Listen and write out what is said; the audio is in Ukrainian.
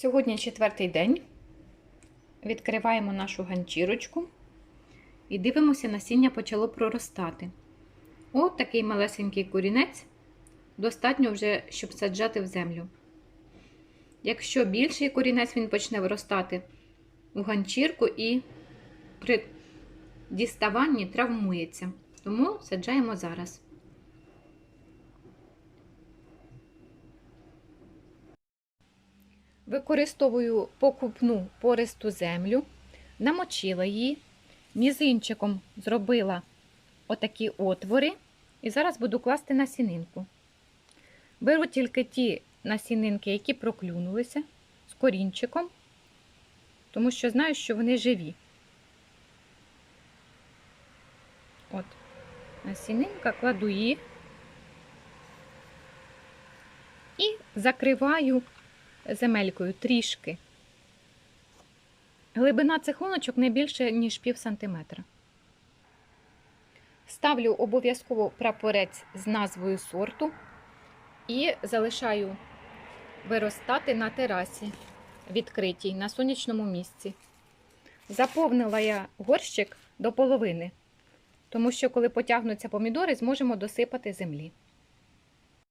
Сьогодні четвертий день. Відкриваємо нашу ганчірочку і дивимося, насіння почало проростати. От такий малесенький корінець. Достатньо вже, щоб саджати в землю. Якщо більший корінець, він почне виростати у ганчірку і при діставанні травмується. Тому саджаємо зараз. Використовую покупну пористу землю, намочила її, мізинчиком зробила отакі отвори, і зараз буду класти насінинку. Беру тільки ті насінинки, які проклюнулися з корінчиком, тому що знаю, що вони живі. От, насінинка, кладу її і закриваю земелькою трішки. Глибина цих луночок не більше, ніж пів сантиметра. Ставлю обов'язково прапорець з назвою сорту і залишаю виростати на терасі відкритій на сонячному місці. Заповнила я горщик до половини, тому що, коли потягнуться помідори, зможемо досипати землі.